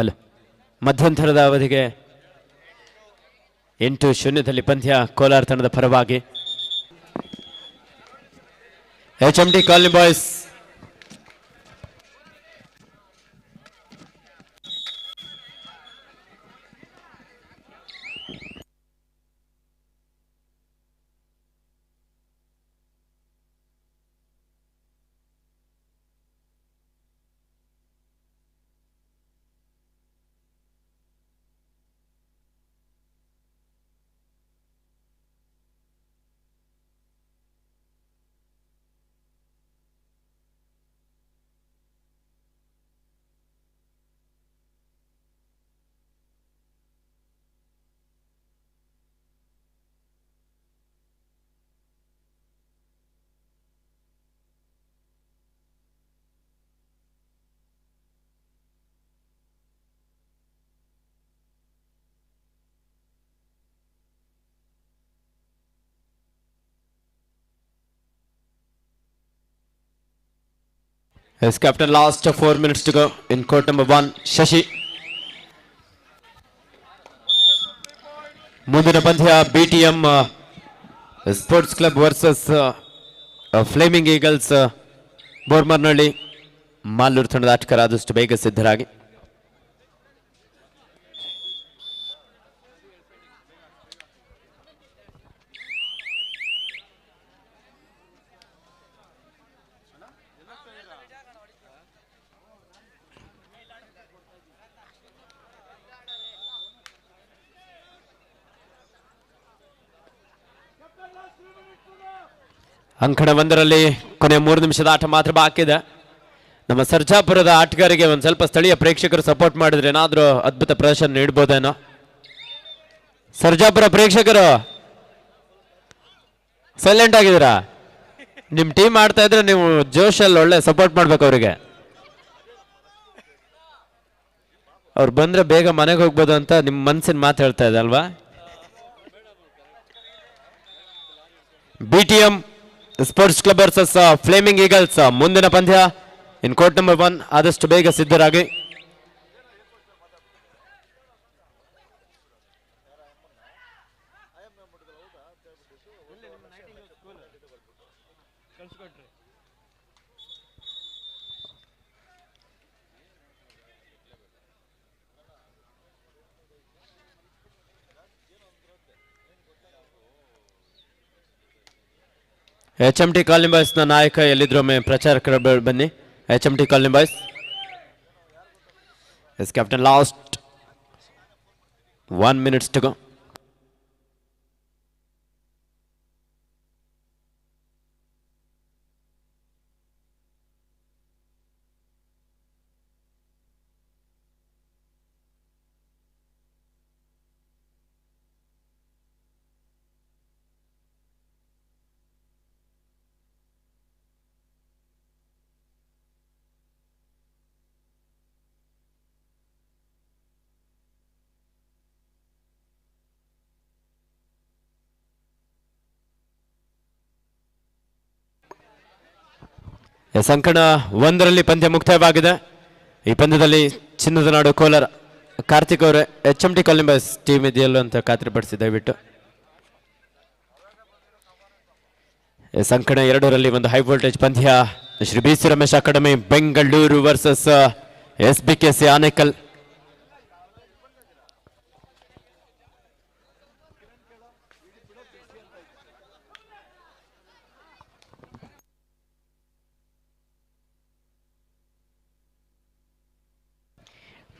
Hello ಮಧ್ಯಂತರದ ಅವಧಿಗೆ ಎಂಟು ಶೂನ್ಯದಲ್ಲಿ ಪಂದ್ಯ ಕೋಲಾರ ತಂಡದ ಪರವಾಗಿ. H M T Colony Boys Yes, captain, last four minutes to go in court number one. Shashi. ಮುಂದಿನ ಪಂದ್ಯ B T M Sports Club versus Flaming Eagles Bormarnalli Malur ತಂಡದ ಆಟಗಾರ ಆದಷ್ಟು ಬೇಗ ಸಿದ್ಧರಾಗಿ ಅಂಕಣ ಒಂದರಲ್ಲಿ ಕೊನೆ ಮೂರು ನಿಮಿಷದ ಆಟ ಮಾತ್ರ ಬಾಕಿದೆ ನಮ್ಮ ಸರ್ಜಾಪುರದ ಆಟಗಾರಿಗೆ ಒಂದು ಸ್ವಲ್ಪ ಸ್ಥಳೀಯ ಪ್ರೇಕ್ಷಕರು ಸಪೋರ್ಟ್ ಮಾಡಿದ್ರೆ ಏನಾದರೂ ಅದ್ಭುತ ಪ್ರದರ್ಶನ ನೀಡ್ಬೋದೇನೋ. ಸರ್ಜಾಪುರ ಪ್ರೇಕ್ಷಕರು ಸೈಲೆಂಟ್ ಆಗಿದ್ದೀರಾ? ನಿಮ್ಮ ಟೀಮ್ ಆಡ್ತಾ ಇದ್ರೆ ನೀವು ಜೋಶಲ್ಲಿ ಒಳ್ಳೆ ಸಪೋರ್ಟ್ ಮಾಡ್ಬೇಕು ಅವರಿಗೆ. ಅವ್ರು ಬಂದ್ರೆ ಬೇಗ ಮನೆಗೆ ಹೋಗ್ಬೋದು ಅಂತ ನಿಮ್ಮ ಮನಸ್ಸಿನ ಮಾತು ಹೇಳ್ತಾ ಇದೆ ಅಲ್ವಾ? B T M Sports Club versus Flaming Eagles ಮುಂದಿನ ಪಂದ್ಯ. ಇನ್ ಕೋರ್ಟ್ ನಂಬರ್ ಒನ್ ಆದಷ್ಟು ಬೇಗ ಸಿದ್ಧರಾಗಿ. ಎಚ್ ಎಂ ಟಿ ಕಾಲನಿ ಬಾಯ್ಸ್ನ ನಾಯಕ ಎಲ್ಲಿದ್ರು ಒಮ್ಮೆ ಪ್ರಚಾರಕರ ಬ- ಬನ್ನಿ. H M T Colony Boys yes captain last one minutes to go yes ಅಂಕಣ ಒಂದರಲ್ಲಿ ಪಂದ್ಯ ಮುಕ್ತಾಯವಾಗಿದೆ. ಈ ಪಂದ್ಯದಲ್ಲಿ ಚಿನ್ನದ ನಾಡು ಕೋಲಾರ, ಕಾರ್ತಿಕ್ ಅವರೇ H M T Columbus team ಇದೆಯಲ್ಲೋ ಅಂತ ಖಾತ್ರಿಪಡಿಸಿ ದಯವಿಟ್ಟು. ಸಂಕಣ ಎರಡರಲ್ಲಿ ಒಂದು ಹೈ ವೋಲ್ಟೇಜ್ ಪಂದ್ಯ. Shri B C Ramesh Academy, Bengaluru versus S B K C Anekal.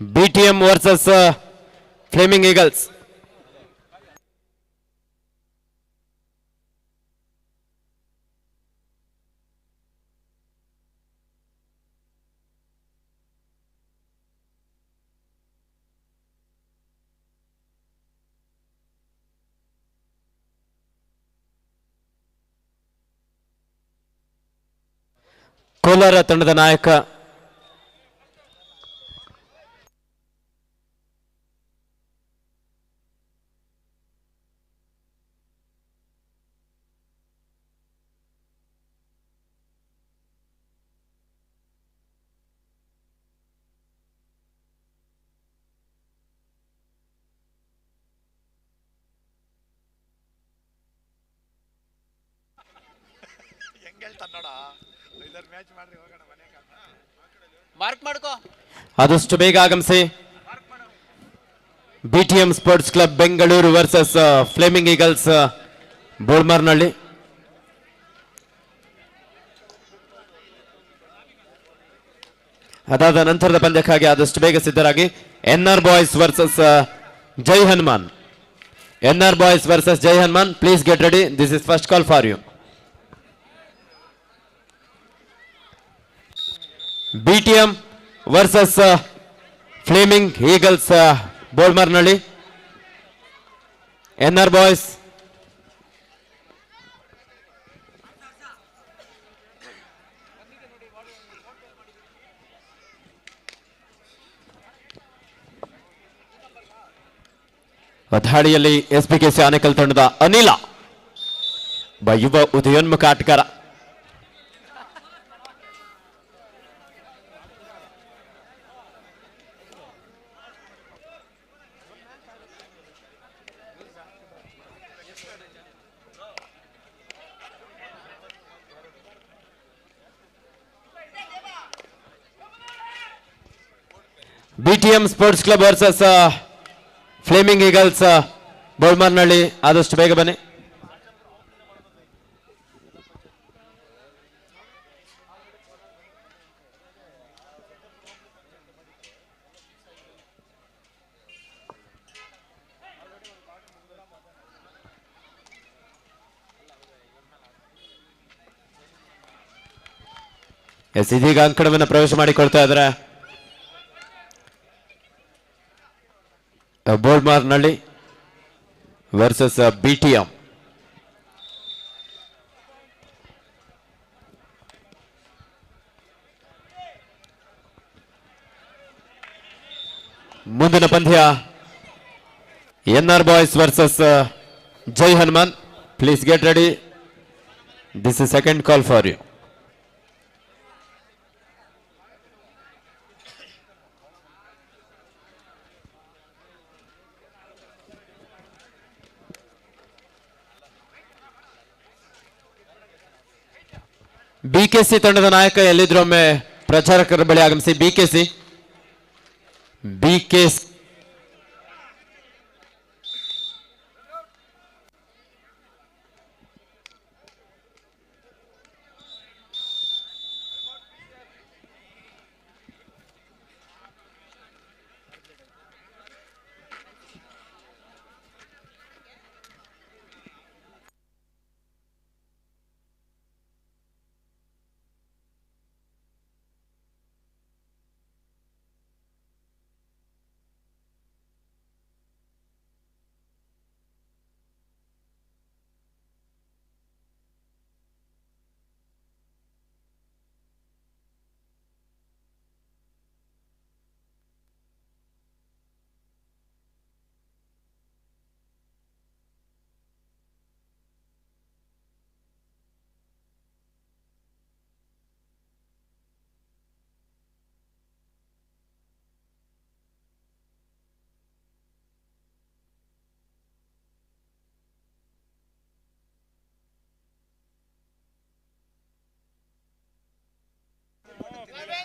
B T M versus Flaming Eagles Kolar ತಂಡದ ನಾಯಕ ಹೇಳ್ತಾನ ನೋಡ ಐದಾರು ಮ್ಯಾಚ್ ಮಾಡ್ರಿ ಹೋಗೋಣ ಮನೆಗೆ ಮಾರ್ಕ್ ಮಾಡ್ಕೋ. ಆದಷ್ಟು ಬೇಗ ಆಗಮಿಸಿ. BTM T M Sports Club Bengaluru versus Flaming Eagles Bolmarnalli ಅದಾದ ನಂತರದ ಪಂದ್ಯಕ್ಕಾಗಿ ಆದಷ್ಟು ಬೇಗ ಸಿದ್ಧರಾಗಿ N R Boys versus Jai Hanuman N R Boys versus Jai Hanuman please get ready this is first call for you B versus Flaming Eagles Bolmarnalli N R Boys ಧಾಡಿಯಲ್ಲಿ S P K C Anekal ತಂಡದ ಅನಿಲ. ಯುವ ಉದಯೋನ್ಮುಖ ಆಟಗಾರ. B T M Sports Club versus Flaming Eagles Bolmarnalli ಆದಷ್ಟು ಬೇಗ ಬನ್ನಿ. S ಇದೀಗ ಅಂಕಣವನ್ನು ಪ್ರವೇಶ ಮಾಡಿಕೊಳ್ತಾ ಇದ್ದಾರೆ. Bolmarnalli versus B T M ಮುಂದಿನ ಪಂದ್ಯ N R Boys versus Jai Hanuman please get ready this is second call for you BKC ತಂಡದ ನಾಯಕ ಎಲ್ಲಿದ್ರು ಒಮ್ಮೆ ಪ್ರಚಾರಕರ ಬಳಿ ಆಗಮಿಸಿ ಬಿಕೆಸಿ ಬಿಕೆಸ್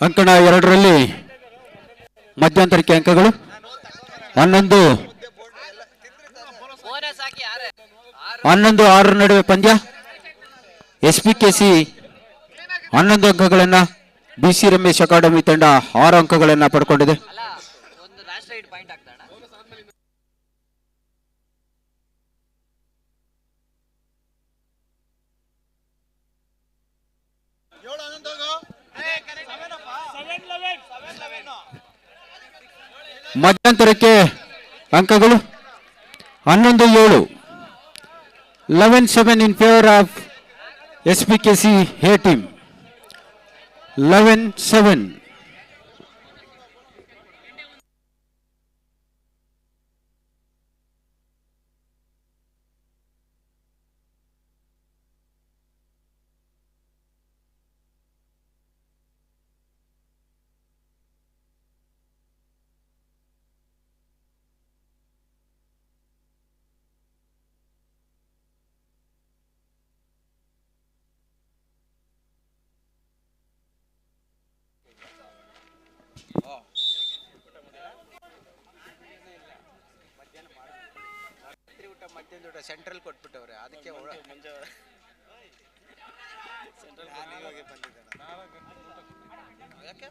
ಅಂಕಣ ಎರಡರಲ್ಲಿ ಮಧ್ಯಂತರಕ್ಕೆ ಅಂಕಗಳು. ಹನ್ನೊಂದು. ಹನ್ನೊಂದು ಆರರ ನಡುವೆ ಪಂದ್ಯ. ಎಸ್ ಪಿ ಕೆ ಸಿ ಹನ್ನೊಂದು ಅಂಕಗಳನ್ನು ಬಿ ಸಿ ರಮೇಶ್ ಅಕಾಡೆಮಿ ತಂಡ ಆರು ಅಂಕಗಳನ್ನು ಪಡ್ಕೊಂಡಿದೆ ಅಲ್ಲ ಒಂದು ರಾಷ್ಟ್ರ ಐಡ್ ಪಾಯಿಂಟ್ ಆಗ್ತಾಣ ಏಳು ಹನ್ನೊಂದು ಹೋಗು ಮಧ್ಯಂತರಕ್ಕೆ ಅಂಕಗಳು ಹನ್ನೊಂದು ಏಳು. Eleven seven in favour of S P K C hey team eleven seven central ಕೊಟ್ಬಿಟ್ಟವ್ರೆ. ಅದಕ್ಕೆ ಒಳ- ಯಾಕೆ?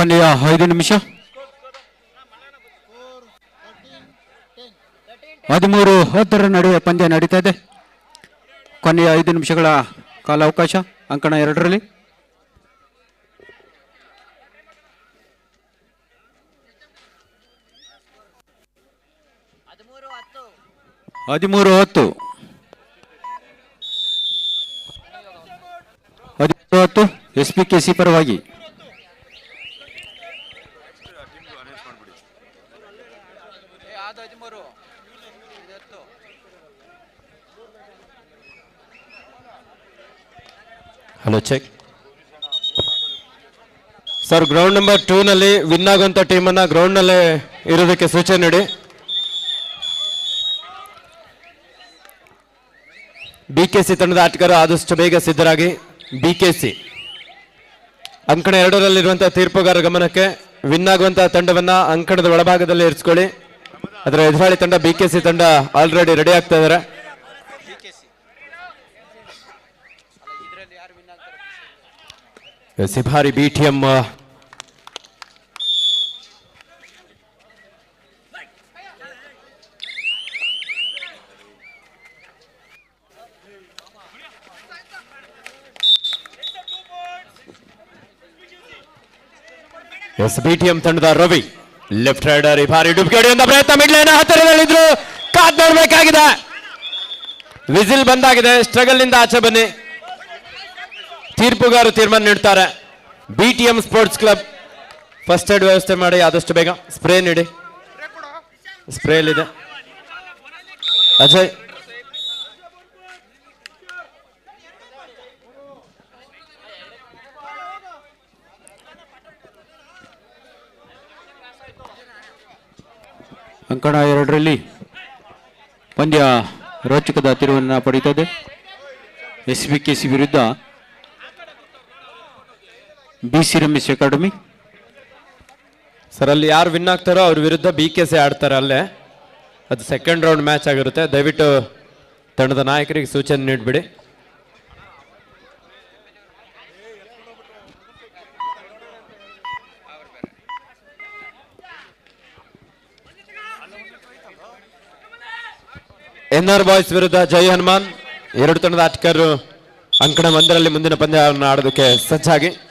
ಕೊನೆಯ ಐದು ನಿಮಿಷ. ಹದಿಮೂರು ಹತ್ತರ ನಡುವೆ ಪಂದ್ಯ ನಡೀತಾ ಇದೆ. ಕೊನೆಯ ಐದು ನಿಮಿಷಗಳ ಕಾಲಾವಕಾಶ, ಅಂಕಣ ಎರಡರಲ್ಲಿ. ಹದಿಮೂರು ಹತ್ತು. ಹದಿಮೂರು ಹತ್ತು, ಎಸ್ ಪಿ ಕೆ ಸಿ ಪರವಾಗಿ ಏ ಅದು ಹದಿಮೂರು ಇದು ಹತ್ತು hello check sir ground number two ನಲ್ಲಿ ವಿನ್ ಟೀಮನ್ನ ಗ್ರೌಂಡ್ನಲ್ಲಿ ಇರೋದಕ್ಕೆ ಸೂಚನೆ ನೀಡಿ. ಬಿ ಕೆ ಸಿ ತಂಡದ ಆಟಗಾರ ಆದಷ್ಟು ಬೇಗ ಸಿದ್ಧರಾಗಿ. ಬಿ ಕೆ ಸಿ ಅಂಕಣ ಎರಡರಲ್ಲಿರುವಂತಹ ತೀರ್ಪುಗಾರ ಗಮನಕ್ಕೆ ವಿನ್ ಆಗುವಂತಹ ತಂಡವನ್ನ ಅಂಕಣದ ಒಳಭಾಗದಲ್ಲಿ ಇರಿಸ್ಕೊಳ್ಳಿ. ಅದರ ಎದುರಾಳಿ ತಂಡ ಬಿ ಕೆ ಸಿ ತಂಡ ಆಲ್ರೆಡಿ ರೆಡಿ ಆಗ್ತಾ ಇದ್ದಾರೆ ಡಿ ಕೆ ಸಿ ಇದರಲ್ಲಿ ಯಾರು ವಿನ್ ಆಗ್ತಾರೆ ಸಿಭಾರಿ B T M yes B T M ತಂಡದ ರವಿ, ಲೆಫ್ಟ್ ರೈಡರ್ ಈ ಬಾರಿ ಡುಬ್ಕಿ ಹೊಡೆಯುವಂತ ಪ್ರಯತ್ನ ಮಿಡ್ಲೈನ್ ಹತ್ತಿರದಲ್ಲಿದ್ರು ಕಾದ್ ನೋಡ್ಬೇಕಾಗಿದೆ. ವಿಸಿಲ್ ಬಂದಾಗಿದೆ. ಸ್ಟ್ರಗಲ್ನಿಂದ ಆಚೆ ಬನ್ನಿ. ತೀರ್ಪುಗಾರರು ತೀರ್ಮಾನ ನೀಡ್ತಾರೆ. B T M Sports Club first aid ವ್ಯವಸ್ಥೆ ಮಾಡಿ ಆದಷ್ಟು ಬೇಗ ಸ್ಪ್ರೇ ನೀಡಿ. ಸ್ಪ್ರೇ ಇದೆ ಅಜಯ್. ಅಂಕಣ ಎರಡರಲ್ಲಿ ಪಂದ್ಯ ರೋಚಕದ ತಿರುವನ್ನು ಪಡೀತದೆ. ಎಸ್ ಬಿ ಕೆ ಸಿ ವಿರುದ್ಧ B C Ramesh Academy. Sir, ಅಲ್ಲಿ ಯಾರು ವಿನ್ ಆಗ್ತಾರೋ ಅವ್ರ ವಿರುದ್ಧ ಬಿ ಕೆ ಸಿ ಆಡ್ತಾರೆ ಅಲ್ಲೇ. ಅದು ಸೆಕೆಂಡ್ ರೌಂಡ್ ಮ್ಯಾಚ್ ಆಗಿರುತ್ತೆ. ದಯವಿಟ್ಟು ತಂಡದ ನಾಯಕರಿಗೆ ಸೂಚನೆ ನೀಡಿಬಿಡಿ. ಎನ್ ಆರ್ ಬಾಯ್ಸ್ ವಿರುದ್ಧ ಜೈ ಹನುಮಾನ್. ಎರಡು ತಂಡದ ಆಟಗಾರರು ಅಂಕಣ ಒಂದರಲ್ಲಿ ಮುಂದಿನ ಪಂದ್ಯವನ್ನು ಆಡೋದಕ್ಕೆ ಸಜ್ಜಾಗಿ.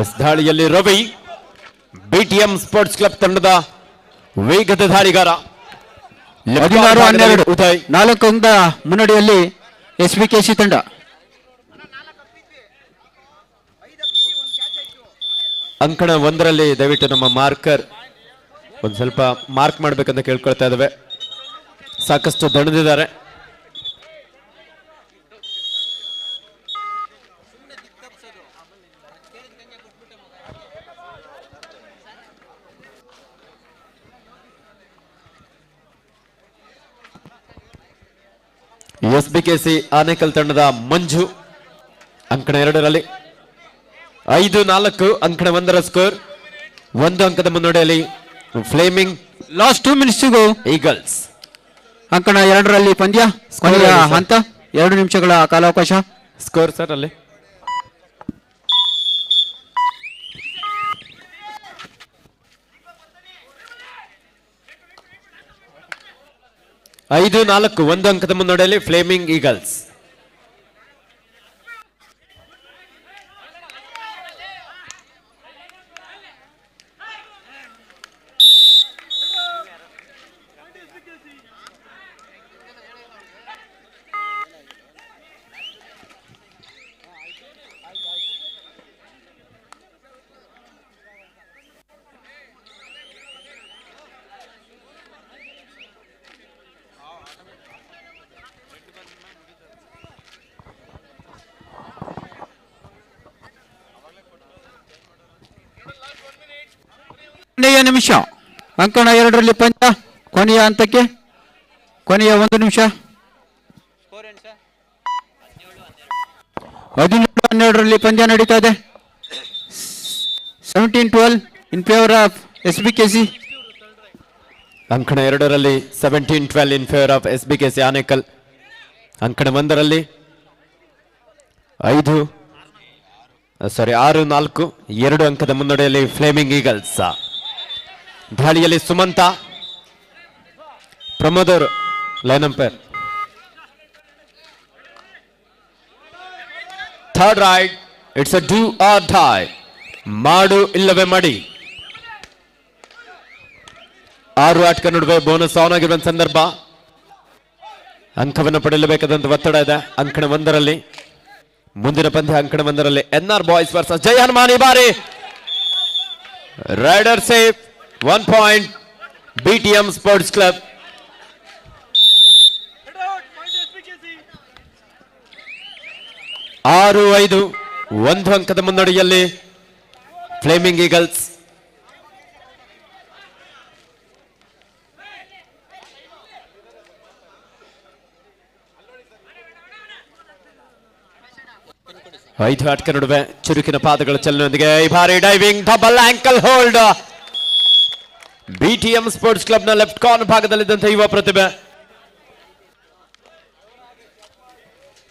ಎಸ್ ದಾಳಿಯಲ್ಲಿ ರವಿ ಬಿಟಿಎಂ ಸ್ಪೋರ್ಟ್ಸ್ ಕ್ಲಬ್ ತಂಡದ ವೇಗದ ಧಾರಿಗಾರ ಹದಿನಾರು ಹನ್ನೆರಡು ಉದಯ್. ನಾಲ್ಕು ಅಂಕ ಮುನ್ನಡೆಯಲ್ಲಿ ಎಸ್ ಬಿ ಕೆ ಸಿ ತಂಡ. ಅಂಕಣ ಒಂದರಲ್ಲಿ ದಯವಿಟ್ಟು ನಮ್ಮ ಮಾರ್ಕರ್ ಒಂದು ಸ್ವಲ್ಪ ಮಾರ್ಕ್ ಮಾಡ್ಬೇಕಂತ ಕೇಳ್ಕೊಳ್ತಾ ಇದ್ದಾವೆ ಸಾಕಷ್ಟು ದಣಿದಿದ್ದಾರೆ. S B K C Anekal ತಂಡದ ಮಂಜು ಅಂಕಣ ಎರಡರಲ್ಲಿ. ಐದು ನಾಲ್ಕು ಅಂಕಣ ಒಂದರ ಸ್ಕೋರ್. ಒಂದು ಅಂಕದ ಮುನ್ನಡೆಯಲ್ಲಿ ಫ್ಲೇಮಿಂಗ್ ಲಾಸ್ಟ್ ಟೂ ಮಿನಿಟ್ಸಿಗೂ ಈಗಲ್ಸ್. ಅಂಕಣ ಎರಡರಲ್ಲಿ ಪಂದ್ಯ ಕೊನೆಯ ಹಂತ ಎರಡು ನಿಮಿಷಗಳ ಕಾಲಾವಕಾಶ. ಸ್ಕೋರ್ ಸರ್ ಅಲ್ಲಿ. ಐದು ನಾಲ್ಕು ಒಂದು ಅಂಕದ ಮುನ್ನಡೆಯಲ್ಲಿ ಫ್ಲೇಮಿಂಗ್ ಈಗಲ್ಸ್ ಕೊನೆಯ ನಿಮಿಷ. ಅಂಕಣ ಎರಡರಲ್ಲಿ ಪಂದ್ಯ ಕೊನೆಯ ಹಂತಕ್ಕೆ. ಕೊನೆಯ ಒಂದು ನಿಮಿಷ. ಹದಿನೇಳು, ಹನ್ನೆರಡರಲ್ಲಿ ಪಂದ್ಯ ನಡೀತಾ ಇದೆ. Seventeen twelve in favour of S B K C ಅಂಕಣ ಎರಡರಲ್ಲಿ seventeen twelve in favour of S B K C Anekal ಅಂಕಣ ಒಂದರಲ್ಲಿ ಐದು ಸಾರಿ ಆರು, ನಾಲ್ಕು, ಎರಡು ಅಂಕದ ಮುನ್ನಡೆಯಲ್ಲಿ ಫ್ಲೇಮಿಂಗ್ ಈಗಲ್ಸ್ ದಾಳಿಯಲ್ಲಿ ಸುಮಂತ ಪ್ರಮೋದ್ ಅವರು line umpire third raid it's a do or die ಮಾಡು ಇಲ್ಲವೇ ಮಾಡಿ. ಆರು ಆಟಕ ನಡುವೆ ಬೋನಸ್ ಆನ್ ಆಗಿರುವ ಸಂದರ್ಭ. ಅಂಕವನ್ನು ಪಡೆಯಲೇಬೇಕಾದಂತ ಒತ್ತಡ ಇದೆ, ಅಂಕಣ ಒಂದರಲ್ಲಿ. ಮುಂದಿನ ಪಂದ್ಯ ಅಂಕಣ ಒಂದರಲ್ಲಿ. N R Boys versus Jaya Hanuman ಈ ಬಾರಿ. Raider safe one point BTM Sports Club ಆರು, ಐದು, ಒಂದು ಅಂಕದ ಮುನ್ನಡೆಯಲ್ಲಿ ಫ್ಲೇಮಿಂಗ್ ಈಗಲ್ಸ್ ಐದು ಆಟಕ ನಡುವೆ ಚುರುಕಿನ ಪಾದಗಳ ಚಲನೆಯೊಂದಿಗೆ ಈ ಬಾರಿ diving double ankle hold BTM Sports ಕ್ಲಬ್ನ ಲೆಫ್ಟ್ ಕಾರ್ನ್ ಭಾಗದಲ್ಲಿದ್ದಂಥ ಯುವ ಪ್ರತಿಭೆ.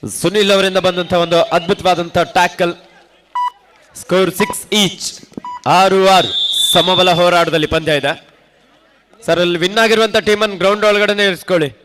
ಸುನಿಲ್ ಅವರಿಂದ ಬಂದಂತಹ ಒಂದು ಅದ್ಭುತವಾದಂತಹ ಟ್ಯಾಕಲ್ ಸ್ಕೋರ್ ಸಿಕ್ಸ್ ಈಚ್ ಆರು ಆರು. ಸಮಬಲ ಹೋರಾಟದಲ್ಲಿ ಪಂದ್ಯ ಇದೆ. ಸರ್ ಅಲ್ಲಿ ವಿನ್ ಆಗಿರುವಂತ ಟೀಮನ್ನು ಗ್ರೌಂಡ್ ಒಳಗಡೆ ಇರಿಸ್ಕೊಳ್ಳಿ.